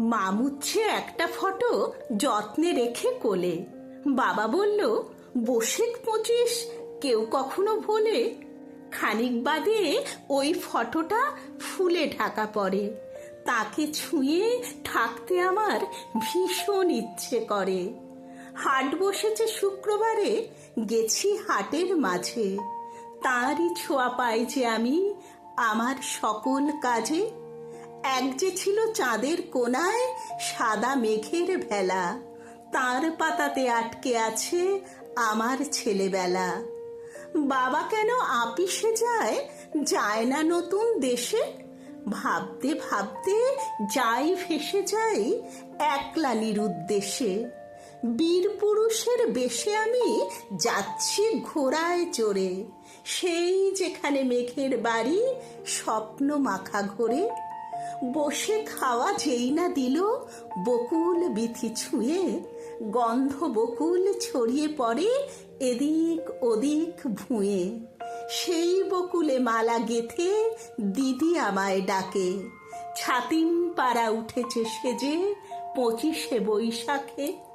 মামুচ্ছে একটা ফটো যত্নে রেখে কোলে। বাবা বলল, বসেক পঁচিশ, কেউ কখনো ভোলে। খানিক বাদে ওই ফটোটা ফুলে ঢাকা পড়ে। তাকে ছুঁয়ে থাকতে আমার ভীষণ ইচ্ছে করে। হাট বসেছে শুক্রবারে, গেছি হাটের মাঝে। তারই ছোঁয়া পাই যে আমি আমার সকল কাজে এক যে ছিল চাঁদের কোনায় সাদা মেঘের ভেলা, তার পাতাতে আটকে আছে আমার ছেলেবেলা। বাবা কেন আপিসে যায় যায় না নতুন দেশে? ভাবতে ভাবতে যাই ভেসে যাই একলা নিরুদ্দেশে। বীর পুরুষের বেশে আমি যাচ্ছি ঘোড়ায় চড়ে, সেই যেখানে মেঘের বাড়ি স্বপ্ন মাখা ঘোরে। বসে খাওয়া যেই না দিল, বকুল বিথি ছুঁয়ে, গন্ধ বকুল ছড়িয়ে পড়ে এদিক ওদিক ভুঁয়ে। সেই বকুলে মালা গেথে দিদি আমায় ডাকে ছাতিম পাড়া উঠেছে সেজে পঁচিশে বৈশাখে।